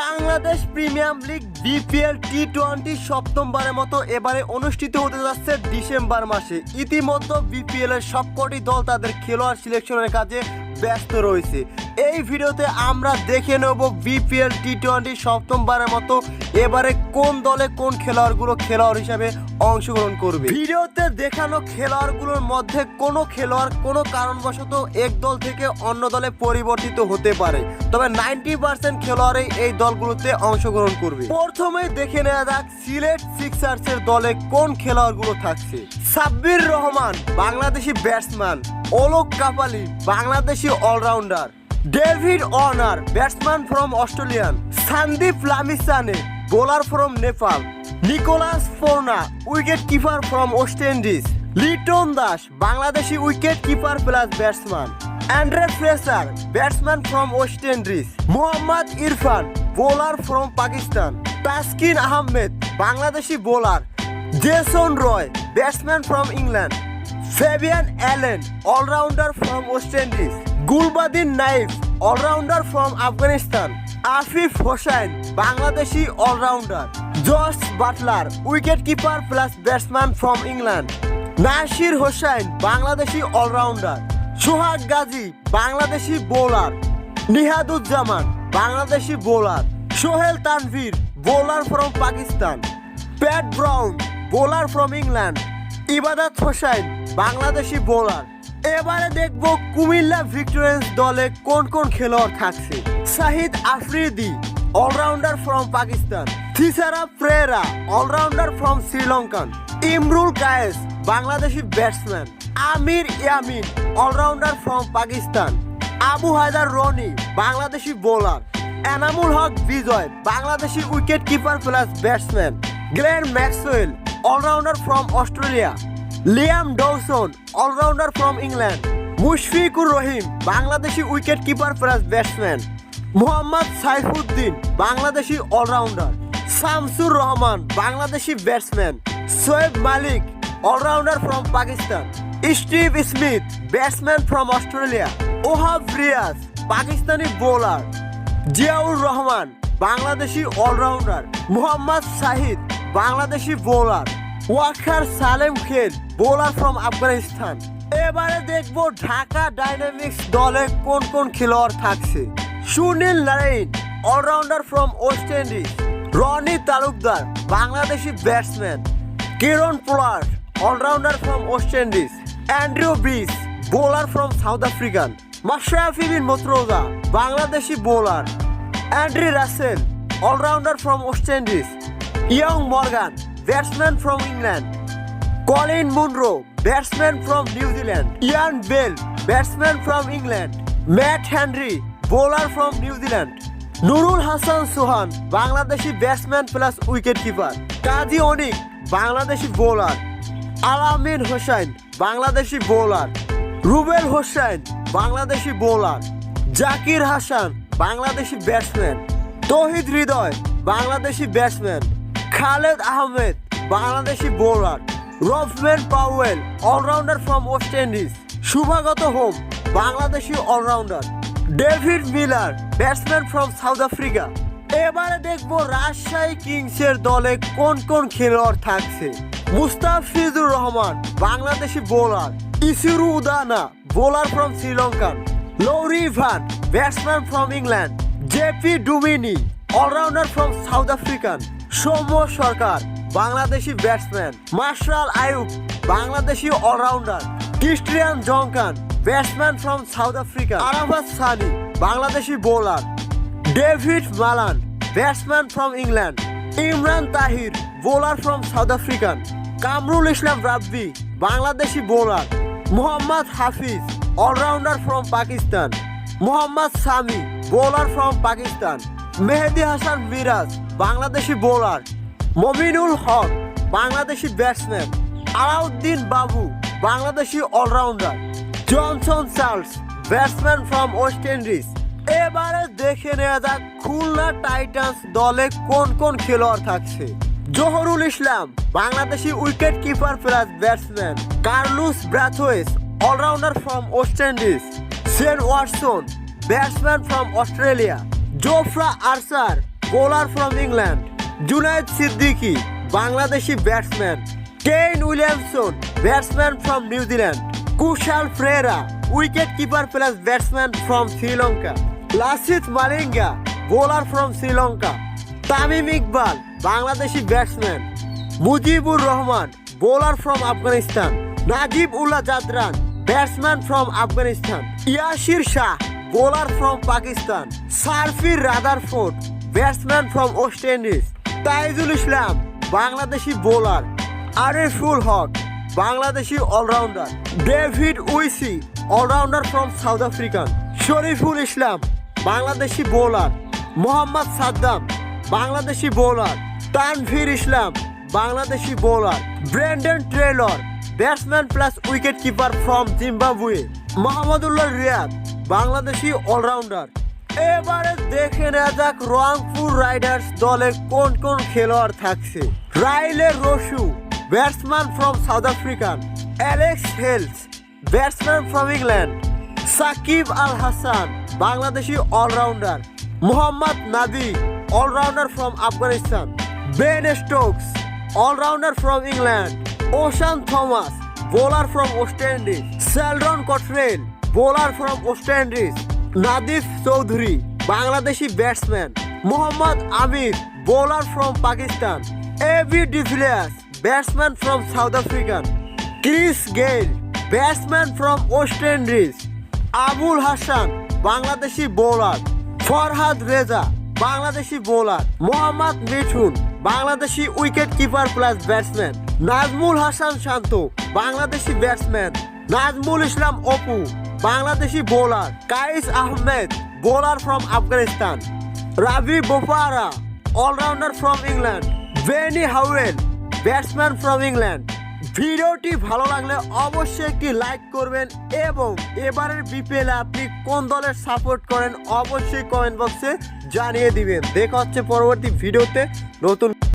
Bangladesh premier league BPL T twenty সপ্তমবারের মতো এবারে অনুষ্ঠিত হতে যাচ্ছে ডিসেম্বর মাসে ইতিমধ্যে বিপিএল এর সবকটি দল তাদের খেলোয়াড় সিলেকশনের কাজে ব্যস্ত রয়েছে এই ভিডিওতে আমরা দেখে নেব বিপিএল টি টোয়েন্টি সপ্তমবারের মতো এবারে কোন দলে কোন খেলোয়াড়গুলো খেলোয়াড় হিসাবে অংশগ্রহণ করবে ভিডিওতে দেখানো খেলোয়াড়গুলোর মধ্যে কোনো খেলোয়াড় কোনো কারণবশত এক দল থেকে অন্য দলে পরিবর্তিত হতে পারে তবে নাইনটি পার্সেন্ট খেলোয়াড়ই এই দলগুলোতে অংশগ্রহণ করবে প্রথমে দেখে নেওয়া যাক সিলেট সিক্সার্সের দলে কোন খেলোয়াড়গুলো থাকছে Sabbir Rahman Bangladeshi batsman Olok Kapali, Bangladeshi all-rounder. David Warner, batsman from Australia. Sandeep Lamissane, bowler from Nepal. Nicholas Forna, wicket-keeper from West Indies. Liton Das, Bangladeshi wicket-keeper plus batsman. Andre Fraser, batsman from West Indies. Mohammad Irfan, bowler from Pakistan. Taskin Ahmed, Bangladeshi bowler. Jason Roy, batsman from England. Fabian Allen allrounder from West Indies Gulbadin Naib allrounder from Afghanistan Afif Hossain Bangladeshi allrounder George Butler wicket keeper plus batsman from England Nasir Hossain Bangladeshi allrounder Sohag Gazi Bangladeshi bowler Nihaduzzaman Bangladeshi bowler Sohail Tanvir bowler from Pakistan Pat Brown bowler from England Ebadot Hossain Bangladeshi bowler এবারে দেখব Comilla Victorians দলে কোন কোন খেলোয়াড় থাকছে Shahid Afridi allrounder from Pakistan Thisara Perera allrounder from Sri Lankan Imrul Kayes Bangladeshi batsman Aamer Yamin allrounder from Pakistan Abu Haider Rony Bangladeshi bowler Enamul Haque Bijoy Bangladeshi wicket keeper plus batsman Glenn Maxwell allrounder from Australia Liam Dawson allrounder from England Mushfiqur Rahim Bangladeshi wicket keeper plus batsman Mohammad Saifuddin Bangladeshi allrounder Shamsur Rahman Bangladeshi batsman Shoaib Malik allrounder from Pakistan Steve Smith batsman from Australia Wahab Riaz Pakistani bowler Ziaur Rahman Bangladeshi allrounder Mohammad Shahid Bangladeshi bowler Waqar Salamkhel bowler from Afghanistan এবারে দেখব Dhaka dynamics দলে কোন কোন খেলোয়াড় থাকছে Sunil Narine allrounder from West Indies Rony Talukdar Bangladeshi batsman Kieron Pollard allrounder from West Indies Andrew বিস bowler from South African Mashrafe bin মতরোজা Bangladeshi bowler Andre Russell allrounder from West Indies Eoin Morgan batsman from England Colin Munro batsman from New Zealand Ian Bell batsman from England mat হ্যান্ড্রি bowler from New Zealand Nurul Hasan সুহান Bangladeshi batsman plus wicket keeper Kazi Onik Bangladeshi bowler আলামিন Hossain Bangladeshi bowler Rubel Hossain Bangladeshi bowler Zakir Hasan Bangladeshi batsman Towhid Hridoy Bangladeshi batsman Khaled Ahmed Bangladeshi bowler Rovman Powell allrounder from West Indies Shuvagata Hom Bangladeshi allrounder David Miller batsman from South Africa এবারে দেখব রাজশাহী কিংসের দলে কোন কোন খেলোয়াড় থাকছে Mustafizur Rahman Bangladeshi bowler Isuru Udana bowler from Sri Lanka Laurie Evans batsman from England JP Duminy allrounder from South African Soumya Sarkar Bangladeshi batsman Marshall Ayub Bangladeshi all rounder Christian Jonker batsman from South Africa Arafat Sunny Bangladeshi bowler David Malan batsman from England Imran Tahir bowler from South African Kamrul Islam Rabbi Bangladeshi bowler Mohammad Hafeez all rounder from Pakistan Mohammad Sami bowler from Pakistan Mehedi Hasan Miraz Bangladeshi bowler Mominul Haque Bangladeshi batsman Alauddin Babu Bangladeshi all rounder Johnson Charles batsman from West Indies এবারে দেখে নেওয়া যাক Khulna Titans দলে কোন কোন খেলোয়াড় থাকছে Zahurul Islam Bangladeshi wicket keeper plus batsman Carlos Brathwaite all rounder from West Indies Shane Watson batsman from Australia Jofra Archer bowler from England, Junaid Siddiqui, Bangladeshi batsman, Kane Williamson, batsman from New Zealand, Kushal Freira, wicketkeeper plus batsman from Sri Lanka, Lasith Malinga, bowler from Sri Lanka, Tamim Iqbal, Bangladeshi batsman, Mujibur Rahman, bowler from Afghanistan, Najibullah Jadran, batsman from Afghanistan, Yashir Shah, bowler from Pakistan, Sarfir Rutherford, batsman from West Indies Taijul Islam Bangladeshi bowler Ariful Haque Bangladeshi all rounder David Wiese all rounder from South African Shoriful Islam Bangladeshi bowler Mohammad Saddam Bangladeshi bowler Tanvir Islam Bangladeshi bowler Brandon Taylor batsman plus wicket keeper from Zimbabwe Mahmudullah Riyad Bangladeshi all rounder এবারে দেখে নেওয়া যাক Rangpur Riders দলে কোন কোন খেলোয়াড় থাকছে Rilee Rossouw batsman from South African Alex Hales batsman from England Shakib Al Hasan Bangladeshi all rounder Mohammad Nabi all rounder from Afghanistan Ben Stokes all rounder from England Oshane Thomas bowler from West Indies Sheldon Cottrell bowler from West Indies Nadif Chowdhury Bangladeshi batsman Mohammad Amir bowler from Pakistan A B de Villiers batsman from South African Chris Gayle batsman from West Indies Abul Hasan Bangladeshi bowler Farhad Reza Bangladeshi bowler Mohammad Mithun Bangladeshi wicket keeper plus batsman Najmul Hasan Shanto Bangladeshi batsman Nazmul Islam Apu Bangladeshi bowler Qais Ahmad bowler from Afghanistan Ravi Bopara all rounder from England Benny Howell batsman from England ভিডিওটি ভালো লাগলে অবশ্যই একটি like করবেন এবং এবারের BPL আপনি কোন দলের সাপোর্ট করেন অবশ্যই কমেন্ট বক্সে জানিয়ে দিবেন দেখা হচ্ছে পরবর্তী ভিডিওতে নতুন